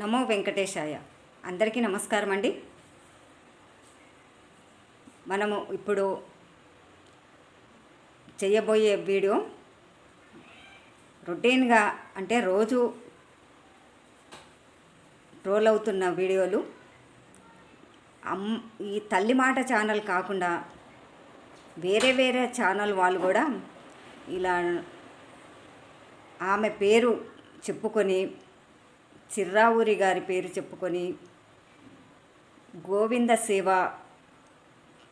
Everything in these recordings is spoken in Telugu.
నమో వెంకటేశాయ. అందరికీ నమస్కారం అండి. మనము ఇప్పుడు చేయబోయే వీడియో రొటీన్గా అంటే రోజు ట్రోల్ అవుతున్న వీడియోలు. అమ్ ఈ తల్లి మాట ఛానల్ కాకుండా వేరే వేరే ఛానల్ వాళ్ళు కూడా ఇలా ఆమె పేరు చెప్పుకొని చిర్రావూరి గారి పేరు చెప్పుకొని గోవింద సేవ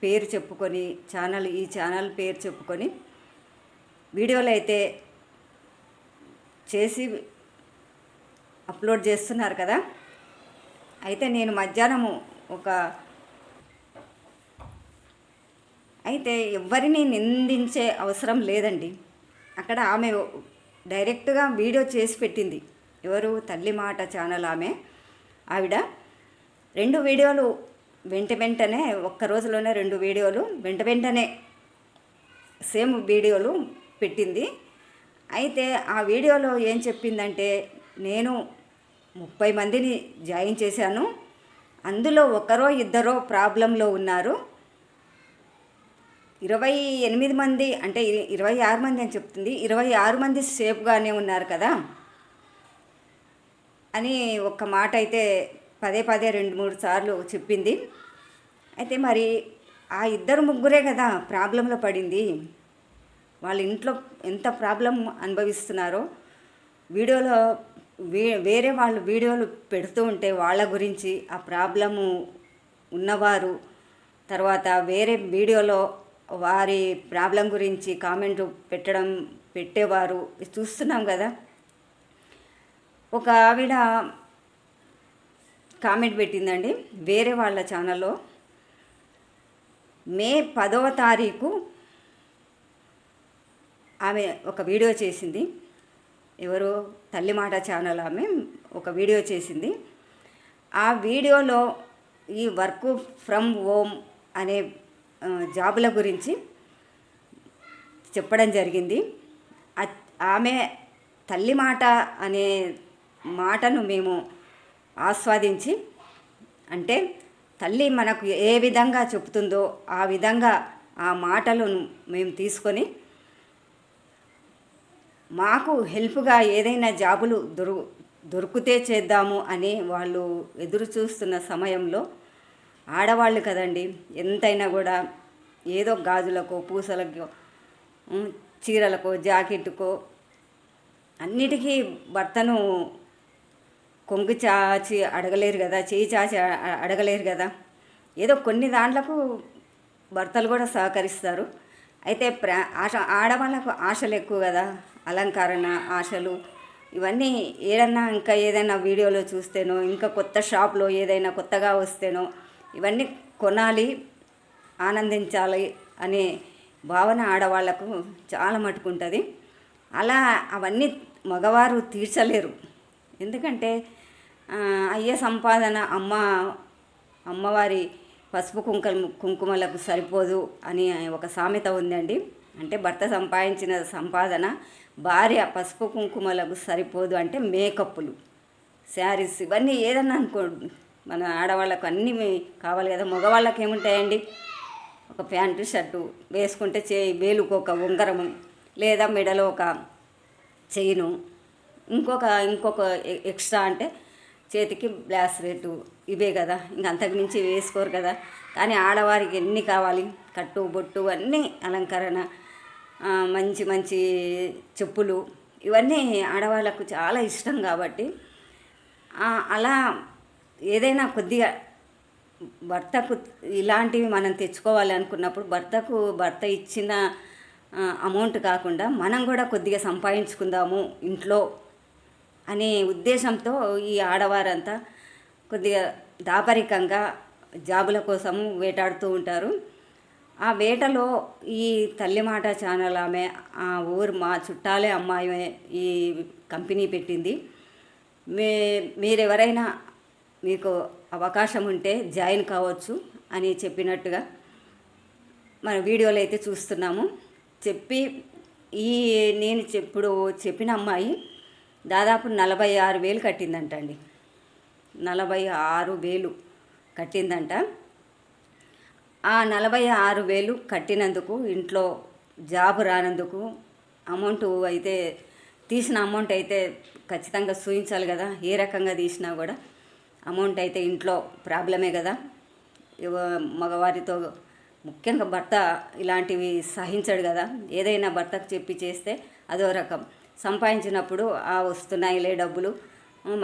పేరు చెప్పుకొని ఛానల్ ఈ ఛానల్ పేరు చెప్పుకొని వీడియోలు అయితే చేసి అప్లోడ్ చేస్తున్నారు కదా. అయితే నేను మధ్యాహ్నము ఒక అయితే ఎవరిని నిందించే అవసరం లేదండి. అక్కడ ఆమె డైరెక్ట్గా వీడియో చేసి పెట్టింది. ఎవరు తల్లి మాట ఛానల్ ఆమె. ఆవిడ రెండు వీడియోలు వెంట వెంటనే ఒక్క రోజులోనే రెండు వీడియోలు వెంట వెంటనే సేమ్ వీడియోలు పెట్టింది. అయితే ఆ వీడియోలో ఏం చెప్పిందంటే నేను ముప్పై మందిని జాయిన్ చేశాను. అందులో ఒకరో ఇద్దరో ప్రాబ్లంలో ఉన్నారు. ఇరవై ఎనిమిది మంది అంటే ఇ- ఇరవై ఆరు మంది అని చెప్తుంది. ఇరవై ఆరు మంది సేఫ్గానే ఉన్నారు కదా. అని ఒక మాట అయితే పదే పదే రెండు మూడు సార్లు చెప్పింది. అయితే మరి ఆ ఇద్దరు ముగ్గురే కదా ప్రాబ్లంలో పడింది. వాళ్ళ ఇంట్లో ఎంత ప్రాబ్లం అనుభవిస్తున్నారో వీడియోలో వే వేరే వాళ్ళు వీడియోలు పెడుతూ ఉంటే వాళ్ళ గురించి ఆ ప్రాబ్లము ఉన్నవారు తర్వాత వేరే వీడియోలో వారి ప్రాబ్లం గురించి కామెంట్ పెట్టడం పెట్టేవారు చూస్తున్నాం కదా. ఒక ఆవిడ కామెంట్ పెట్టిందండి వేరే వాళ్ళ ఛానల్లో మే పదవ తారీఖు ఆమె ఒక వీడియో చేసింది. ఎవరు తల్లి మాట ఛానల్ ఆమె ఒక వీడియో చేసింది. ఆ వీడియోలో ఈ వర్క్ ఫ్రమ్ హోమ్ అనే జాబుల గురించి చెప్పడం జరిగింది. ఆమె తల్లి మాట అనే మాటను మేము ఆస్వాదించి అంటే తల్లి మనకు ఏ విధంగా చెప్తుందో ఆ విధంగా ఆ మాటలను మేము తీసుకొని మాకు హెల్ప్గా ఏదైనా జాబులు దొరు దొరికితే చేద్దాము అని వాళ్ళు ఎదురు చూస్తున్న సమయంలో ఆడవాళ్ళు కదండి ఎంతైనా కూడా ఏదో గాజులకో పూసలకో చీరలకో జాకెట్టుకో అన్నిటికీ భర్తను కొంగు చాచి అడగలేరు కదా చేయి చాచి అడగలేరు కదా. ఏదో కొన్ని దాంట్లకు భర్తలు కూడా సహకరిస్తారు. అయితే ప్రా ఆశ ఆడవాళ్ళకు ఆశలు ఎక్కువ కదా అలంకరణ ఆశలు. ఇవన్నీ ఏదన్నా ఇంకా ఏదైనా వీడియోలో చూస్తేనో ఇంకా కొత్త షాప్లో ఏదైనా కొత్తగా వస్తేనో ఇవన్నీ కొనాలి ఆనందించాలి అనే భావన ఆడవాళ్ళకు చాలా మటుకుంటుంది. అలా అవన్నీ మగవారు తీర్చలేరు. ఎందుకంటే అయ్యే సంపాదన అమ్మ అమ్మవారి పసుపు కుంకుమ కుంకుమలకు సరిపోదు అని ఒక సామెత ఉందండి. అంటే భర్త సంపాదించిన సంపాదన భార్య పసుపు కుంకుమలకు సరిపోదు అంటే మేకప్పులు శారీస్ ఇవన్నీ ఏదన్నా అనుకో మన ఆడవాళ్ళకు అన్నీ కావాలి కదా. మగవాళ్ళకి ఏముంటాయండి? ఒక ప్యాంటు షర్టు వేసుకుంటే చేయి వేలుకు ఒక ఉంగరము లేదా మెడలో ఒక చైను ఇంకొక ఇంకొక ఎక్స్ట్రా అంటే చేతికి బ్లాస్లెట్ ఇవే కదా. ఇంక అంతకుమించి వేసుకోరు కదా. కానీ ఆడవారికి ఎన్ని కావాలి? కట్టు బొట్టు అన్నీ అలంకరణ మంచి మంచి చెప్పులు ఇవన్నీ ఆడవాళ్ళకు చాలా ఇష్టం కాబట్టి అలా ఏదైనా కొద్దిగా భర్తకు ఇలాంటివి మనం తెచ్చుకోవాలి అనుకున్నప్పుడు భర్తకు భర్త ఇచ్చిన అమౌంట్ కాకుండా మనం కూడా కొద్దిగా సంపాదించుకుందాము ఇంట్లో అనే ఉద్దేశంతో ఈ ఆడవారంతా కొద్దిగా దాపరికంగా జాబుల కోసము వేటాడుతూ ఉంటారు. ఆ వేటలో ఈ తల్లి మాట ఛానల్ ఆమె ఆ ఊరు మా చుట్టాలే అమ్మాయి ఈ కంపెనీ పెట్టింది. మే మీరెవరైనా మీకు అవకాశం ఉంటే జాయిన్ కావచ్చు అని చెప్పినట్టుగా మన వీడియోలో అయితే చూస్తున్నాము. చెప్పి ఈ నేను ఇప్పుడు చెప్పిన అమ్మాయి దాదాపు నలభై ఆరు వేలు కట్టిందంట అండి. నలభై ఆరు వేలు కట్టిందంట. ఆ నలభై ఆరు వేలు కట్టినందుకు ఇంట్లో జాబ్ రానందుకు అమౌంట్ అయితే తీసిన అమౌంట్ అయితే ఖచ్చితంగా చూపించాలి కదా. ఏ రకంగా తీసినా కూడా అమౌంట్ అయితే ఇంట్లో ప్రాబ్లమే కదా. మగవారితో ముఖ్యంగా భర్త ఇలాంటివి సహించడు కదా. ఏదైనా భర్తకు చెప్పి చేస్తే అదో రకం. సంపాదించినప్పుడు ఆ వస్తున్నాయిలే డబ్బులు.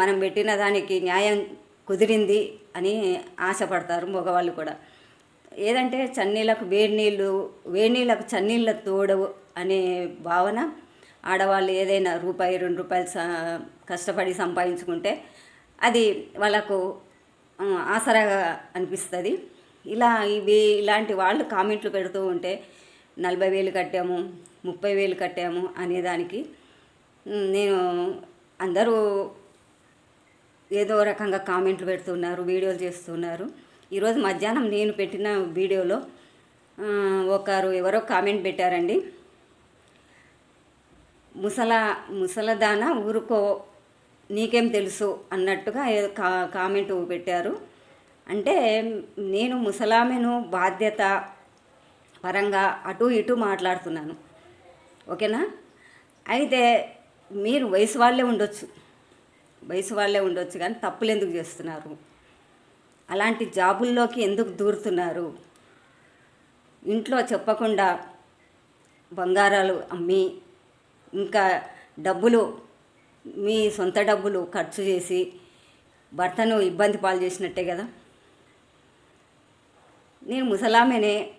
మనం పెట్టిన దానికి న్యాయం కుదిరింది అని ఆశపడతారు మగవాళ్ళు కూడా. ఏదంటే చన్నీళ్ళకు వేడి నీళ్ళు వేడి నీళ్ళకు చన్నీళ్ళ తోడు అనే భావన ఆడవాళ్ళు ఏదైనా రూపాయి రెండు రూపాయలు కష్టపడి సంపాదించుకుంటే అది వాళ్ళకు ఆసరాగా అనిపిస్తుంది. ఇలా ఇవి ఇలాంటి వాళ్ళు కామెంట్లు పెడుతూ ఉంటే నలభై వేలు కట్టాము ముప్పై వేలు కట్టాము అనేదానికి నేను అందరూ ఏదో రకంగా కామెంట్లు పెడుతున్నారు వీడియోలు చేస్తున్నారు. ఈరోజు మధ్యాహ్నం నేను పెట్టిన వీడియోలో ఒకరు ఎవరో కామెంట్ పెట్టారండి. ముసల ముసలదాన ఊరుకో నీకేం తెలుసు అన్నట్టుగా ఏదో కా కామెంట్ పెట్టారు. అంటే నేను ముసలామెను బాధ్యత పరంగా అటు ఇటు మాట్లాడుతున్నాను. ఓకేనా? అయితే మీరు వయసు వాళ్ళే ఉండొచ్చు. వయసు వాళ్ళే ఉండొచ్చు కానీ తప్పులు ఎందుకు చేస్తున్నారు? అలాంటి జాబుల్లోకి ఎందుకు దూరుతున్నారు? ఇంట్లో చెప్పకుండా బంగారాలు అమ్మి ఇంకా డబ్బులు మీ సొంత డబ్బులు ఖర్చు చేసి భర్తను ఇబ్బంది పాలు చేసినట్టే కదా? నేను ముసలామెనే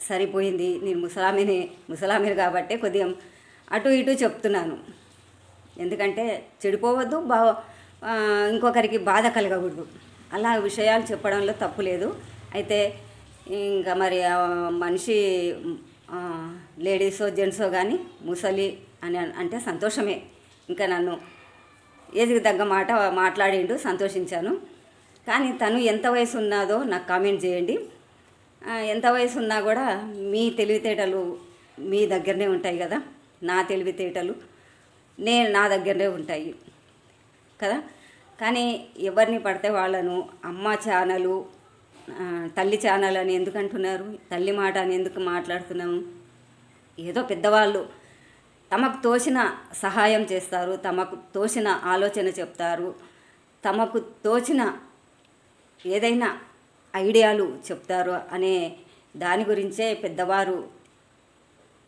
సరిపోయింది. నేను ముసలామెనే ముసలామెను కాబట్టి కొద్దిగా అటు ఇటు చెప్తున్నాను. ఎందుకంటే చెడిపోవద్దు బా ఇంకొకరికి బాధ కలగకూడదు. అలా విషయాలు చెప్పడంలో తప్పు లేదు. అయితే ఇంకా మరి మనిషి లేడీసో జెంట్సో కానీ ముసలి అని అంటే సంతోషమే. ఇంకా నన్ను ఏదికి తగ్గ మాట మాట్లాడిండు సంతోషించాను. కానీ తను ఎంత వయసు ఉన్నదో నాకు కామెంట్ చేయండి. ఎంత వయసు ఉన్నా కూడా మీ తెలివితేటలు మీ దగ్గరనే ఉంటాయి కదా నా తెలివితేటలు. నేను నా దగ్గరనే ఉంటాయి. కదా? కానీ ఎవరిని పడితే వాళ్ళను అమ్మ ఛానలు తల్లి ఛానల్ అని ఎందుకు అంటున్నారు తల్లి మాట అని ఎందుకు మాట్లాడుతున్నాము? ఏదో పెద్దవాళ్ళు తమకు తోచిన సహాయం చేస్తారు తమకు తోచిన ఆలోచన చెప్తారు తమకు తోచిన ఏదైనా ఐడియాలు చెప్తారు అనే దాని గురించే పెద్దవారు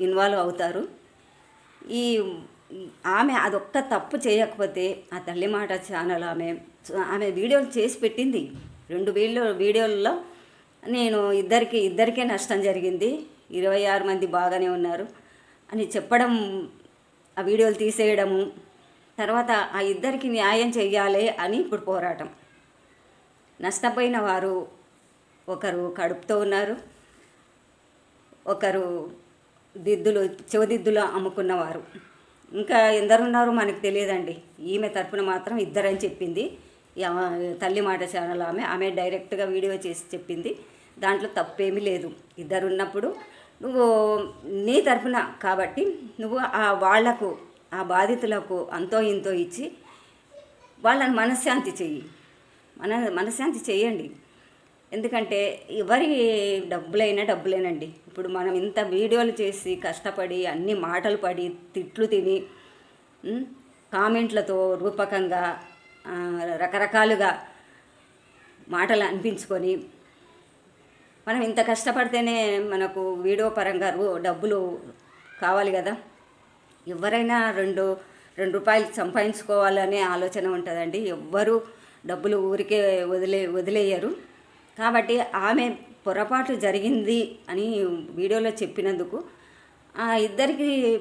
ఇన్వాల్వ్ అవుతారు. ఈ ఆమె అదొక్క తప్పు చేయకపోతే ఆ తల్లి మాట ఛానల్ ఆమె ఆమె వీడియోలు చేసి పెట్టింది. రెండు వీడియో వీడియోల్లో నేను ఇద్దరికి ఇద్దరికే నష్టం జరిగింది. ఇరవై ఆరు మంది బాగానే ఉన్నారు అని చెప్పడం ఆ వీడియోలు తీసేయడము తర్వాత ఆ ఇద్దరికి న్యాయం చేయాలి అని ఇప్పుడు పోరాటం. నష్టపోయిన వారు ఒకరు కడుపుతో ఉన్నారు. ఒకరు దిద్దులు చెవదిద్దులు అమ్ముకున్నవారు. ఇంకా ఎందరున్నారో మనకు తెలియదండి. ఈమె తరపున మాత్రం ఇద్దరని చెప్పింది. తల్లి మాట ఛానల్ ఆమె ఆమె డైరెక్ట్గా వీడియో చేసి చెప్పింది. దాంట్లో తప్పేమీ లేదు. ఇద్దరు ఉన్నప్పుడు నువ్వు నీ తరపున కాబట్టి నువ్వు ఆ వాళ్ళకు ఆ బాధితులకు అంతో ఇంతో ఇచ్చి వాళ్ళని మనశ్శాంతి చెయ్యి. మన మనశ్శాంతి చెయ్యండి. ఎందుకంటే ఎవరి డబ్బులైనా డబ్బులేనండి. ఇప్పుడు మనం ఇంత వీడియోలు చేసి కష్టపడి అన్ని మాటలు పడి తిట్లు తిని కామెంట్లతో రూపకంగా రకరకాలుగా మాటలు అనిపించుకొని మనం ఇంత కష్టపడితేనే మనకు వీడియో పరంగా రూ- డబ్బులు కావాలి కదా. ఎవరైనా రెండు రెండు రూపాయలు సంపాదించుకోవాలనే ఆలోచన ఉంటుందండి. ఎవ్వరూ డబ్బులు ఊరికే వదిలే వదిలేయరు. కాబట్టి ఆమె పొరపాటు జరిగింది అని వీడియోలో చెప్పినందుకు ఆ ఇద్దరికి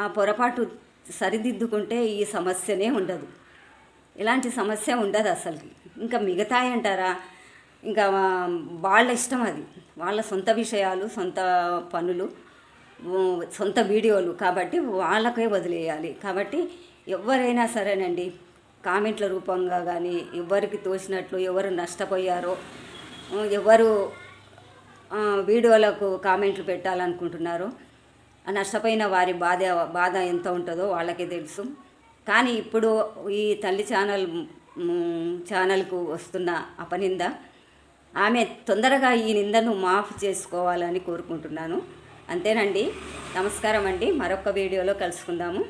ఆ పొరపాటు సరిదిద్దుకుంటే ఈ సమస్యనే ఉండదు. ఇలాంటి సమస్య ఉండదు అసలు. ఇంకా మిగతా అంటారా? ఇంకా వాళ్ళ ఇష్టం అది. వాళ్ళ సొంత విషయాలు సొంత పనులు సొంత వీడియోలు కాబట్టి వాళ్ళకే వదిలేయాలి. కాబట్టి ఎవరైనా సరేనండి కామెంట్ల రూపంగా కానీ ఎవరికి తోచినట్లు ఎవరు నష్టపోయారో ఎవరు వీడియోలకు కామెంట్లు పెట్టాలనుకుంటున్నారో నష్టపోయిన వారి బాధ బాధ ఎంత ఉంటుందో వాళ్ళకే తెలుసు. కానీ ఇప్పుడు ఈ తల్లి ఛానల్ ఛానల్కు వస్తున్న అపనింద ఆమె తొందరగా ఈ నిందను మాఫ్ చేసుకోవాలని కోరుకుంటున్నాను. అంతేనండి. నమస్కారం అండి. మరొక వీడియోలో కలుసుకుందాము.